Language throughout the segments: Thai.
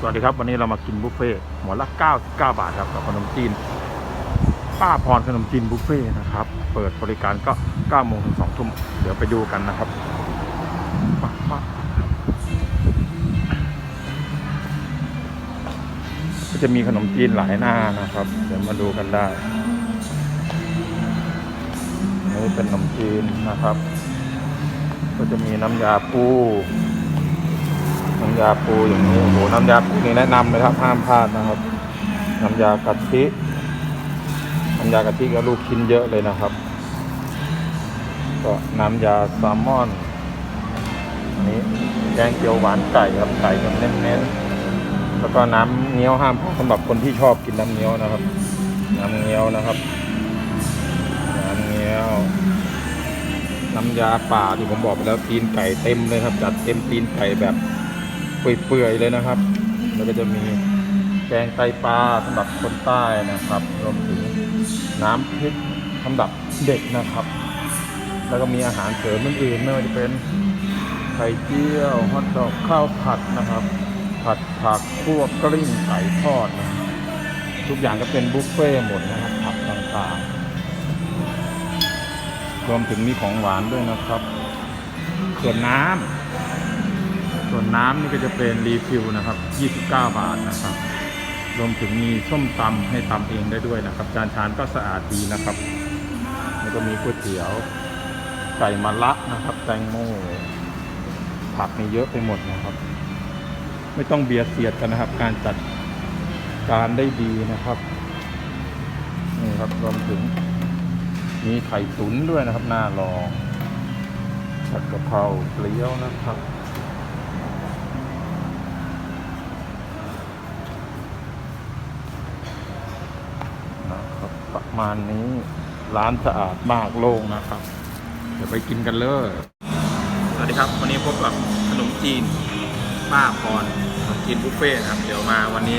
สวัสดีครับวันนี้เรามากินบุฟเฟ่ต์หัวละ 99 บาทครับกับขนมจีน ป้าพรขนมจีนบุฟเฟ่ต์นะครับ เปิดบริการก็9โมงถึง2ทุ่มเดี๋ยวไปดูกันนะครับก็จะมีขนมจีนหลายหน้านะครับ เดี๋ยวมาดูกันได้นี่เป็นขนมจีนนะครับ ก็จะมีน้ำยาปู น้ำยาปูอย่างนี้โอ้โหน้ำยาปูนี่แนะนำเลยครับห้ามพลาดนะครับ น้ำยากะทิน้ำยากะทิก็ลูกชิ้นเยอะเลยนะครับ ก็น้ำยาแซลมอนอันนี้แกงเขียวหวานไก่ครับไก่แบบเน้นๆแล้วก็น้ำเงี้ยวห้ามพลาดสำหรับคนที่ชอบกินน้ำเงี้ยวนะครับ น้ำเงี้ยวนะครับน้ำเงี้ยวน้ำยาป่าที่ผมบอกไปแล้วตีนไก่เต็มเลยครับ จัดเต็มตีนไก่แบบ เปื่อยๆเลยนะครับ แล้วก็จะมีแกงไตปลาสำหรับคนใต้นะครับ รวมถึงน้ำพริกสำหรับเด็กนะครับ แล้วก็มีอาหารเสริมอื่นๆไม่ว่าจะเป็นไข่เจียวฮอทดอกข้าวผัดนะครับ ผัดผักคั่วกลิ้งไก่ทอดนะทุกอย่างก็เป็นบุฟเฟ่ต์หมดนะครับผักต่างๆ รวมถึงมีของหวานด้วยนะครับส่วนน้ำ ส่วนน้ำนี่ก็จะเป็นรีฟิลนะครับ 29 บาทนะครับ รวมถึงมีส้มตำให้ตำเองได้ด้วยนะครับ จานชานก็สะอาดดีนะครับ แล้วก็มีก๋วยเตี๋ยวไก่มะละนะครับ แตงโมผักนี่เยอะไปหมดนะครับ ไม่ต้องเบียดเสียดกันนะครับ การจัดการได้ดีนะครับนี่ครับรวมถึงมีไข่ตุ๋นด้วยนะครับหน้ารองผัดกะเพราเปรี้ยวนะครับ นะครับประ มาณนี้ ร้านสะอาดมากโล่งนะครับ เดี๋ยวไปกินกันเลยสวัสดีครับ วันนี้พบกับขนมจีนป้าพรขนมจีนบุฟเฟ่ครับ เดี๋ยวมาวันนี้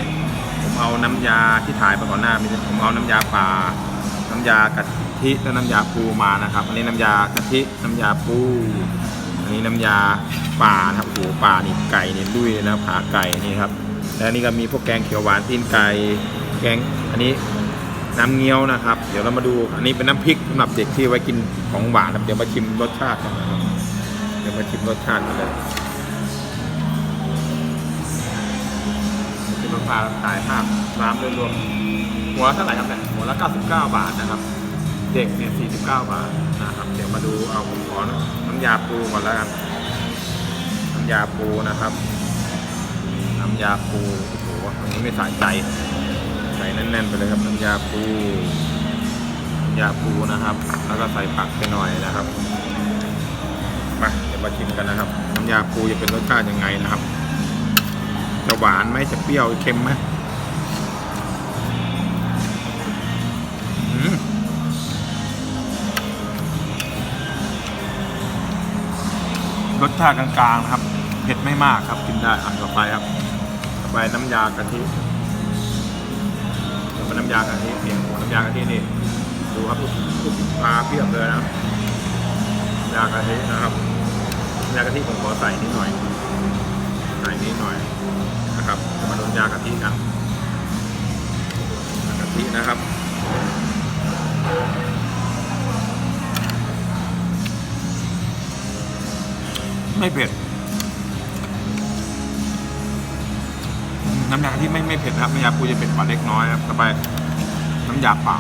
ผมเอาน้ำยาที่ถ่ายไปก่อนหน้ามีผมเอาน้ำยาป่าน้ำยากะทิและน้ำยาปูมานะครับ อันนี้น้ำยากะทิน้ำยาปูอันนี้น้ำยาป่านะครับโอ้โหป่านี่ไก่เนี่ลุยเลยนะขาไก่นี่ครับแล้วนนี้ก็มีพวกแกงเขียวหวานตีนไก่แกงอันนี้ น้ำเงี้ยวนะครับ เดี๋ยวเรามาดูอันนี้เป็นน้ำพริกสำหรับเด็กที่ไว้กินของหวานครับเดี๋ยวมาชิมรสชาติกันนะครับเดี๋ยวมาชิมรสชาติกันเลยเป็นราคาขายภาพร้านโดยรวมหัวละเท่าไหร่ครับเนี่ยหัวละ 99 บาทนะครับ เด็กเนี่ย 49 บาทนะครับ เดี๋ยวมาดูเอาผมขอน้ำยาปูก่อนแล้วกันน้ำยาปูนะครับน้ำยาปูโอ้โหอันนี้ไม่สายใจ ใส่แน่น ๆ ไปเลยครับน้ำยาปูน้ำยาปูนะครับ แล้วก็ใส่ผักไปหน่อยนะครับมาเดี๋ยวมาชิมกันนะครับน้ำยาปูจะเป็นรสชาติยังไงนะครับจะหวานไหมจะเปรี้ยวเค็มไหมรสชาติกลางๆนะครับ เผ็ดไม่มากครับ กินได้อะต่อไปครับ ต่อไปน้ำยากะทิ เป็นน้ำยากะทิเพียงน้ำยากะทินี่ดูครับลูกปลาเปรี้ยวเลยนะยากะทินะครับยากะทิผมขอใส่นิดหน่อยใส่นิดหน่อยนะครับมาโดนยากะทิกันยากะทินะครับไม่เผ็ด น้ำยากะทิไม่ไม่เผ็ดนะครับน้ำยาปูจะเผ็ดกว่าเล็กน้อยครับต่อไปน้ำยาป่า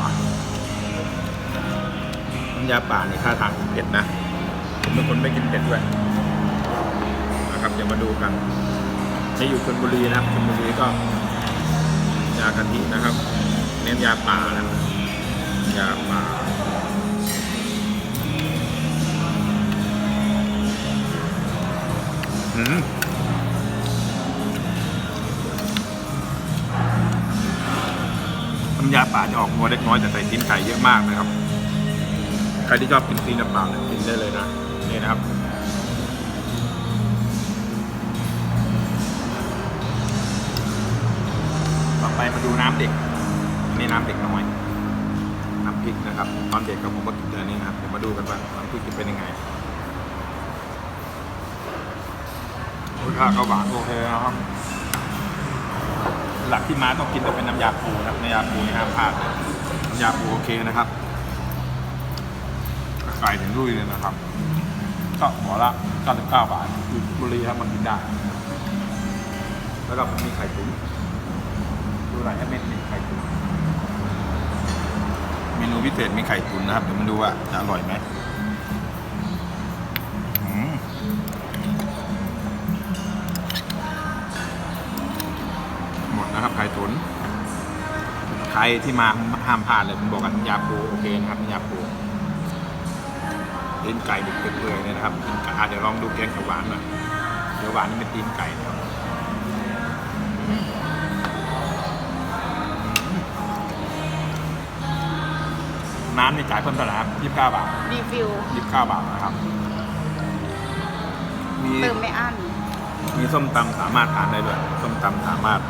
น้ำยาป่านี่ท่าทางเผ็ดนะผมเป็นคนไม่กินเผ็ดด้วยนะครับเดี๋ยวมาดูกันนี่อยู่ชลบุรีนะครับชลบุรีก็ยากะทินะครับ เน้นยาป่านะยาป่าอืม ยาป่าจะออกนัวเล็กน้อยแต่ใส่ตีนไก่เยอะมากนะครับ ใครที่ชอบกินตีนเปล่าเนี่ยกินได้เลยนะนี่นะครับต่อไปมาดูน้ำเด็กอันนี้น้ำเด็กน้อยน้ำพริกนะครับ ตอนเด็กกับผมก็กินแต่นนี้นะครับเดี๋ยวมาดูกันว่าน้ำพริกจะเป็นยังไงรสชาติก็หวานโอเคนะครับ หลักที่ม้าต้องกินต้องเป็นน้ำยาปูนะครับน้ำยาปูนี่ห้ามพลาดน้ำยาปูโอเคนะครับไก่ถึงรุ่ยเลยนะครับ ก็หัวละ 99 บาทอยู่บุรีครับมันกินได้ แล้วก็มีไข่ตุ๋นดูหน่อยเม็ดมีไข่ตุ๋นเมนูพิเศษมีไข่ตุ๋นนะครับเดี๋ยวมาดูว่าจะอร่อยไหม ใครที่มาห้ามพลาดเลยผมบอกกันน้ำยาปูโอเคนะครับน้ำยาปูตีนไก่ดิบๆเลยเนี่ยนะครับตีนไก่อะเดี๋ยวลองดูแกงเขียวหวานหน่อยเขียวหวานนี่เป็นตีนไก่นะครับน้ำนี่จ่ายเพิ่มเท่าไหร่ครับยี่สิบเก้าบาทรีฟิลยี่สิบเก้าบาทนะครับ มีเติมไม่อั้นมีส้มตำสามารถทานได้ด้วย ส้มตำสามารถ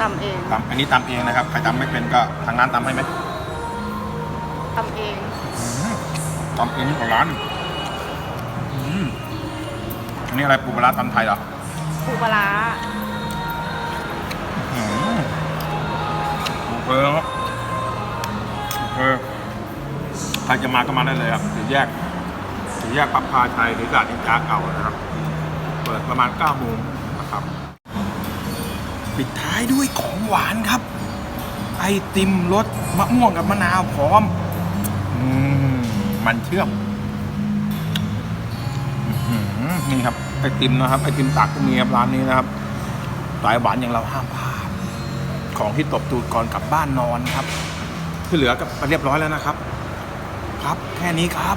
ทำเองตำอันนี้ตำเองนะครับใครตำไม่เป็นก็ทางร้านตำให้ไหมทำเอง ตำเองของร้านอืมอันนี้อะไรปูปลาร้าตำไทยเหรอปูปลาร้าอืมโอเคครับโอเคใครจะมาก็มาได้เลยครับสี่แยกสี่แยกปับพาชัยหรือตลาดนินจาเก่านะครับ เปิดประมาณ9โมงนะครับ ปิดท้ายด้วยของหวานครับ ไอติมรสมะม่วงกับมะนาวพร้อมอมมันเชื่อมนี่ครับไอติมนะครับไอติมตักก็มีครับร้านนี้นะครับสายหวานอย่างเราห้ามพลาดของที่ตบตูดก่อนกลับบ้านนอนครับ ที่เหลือก็เรียบร้อยแล้วนะครับ ครับแค่นี้ครับ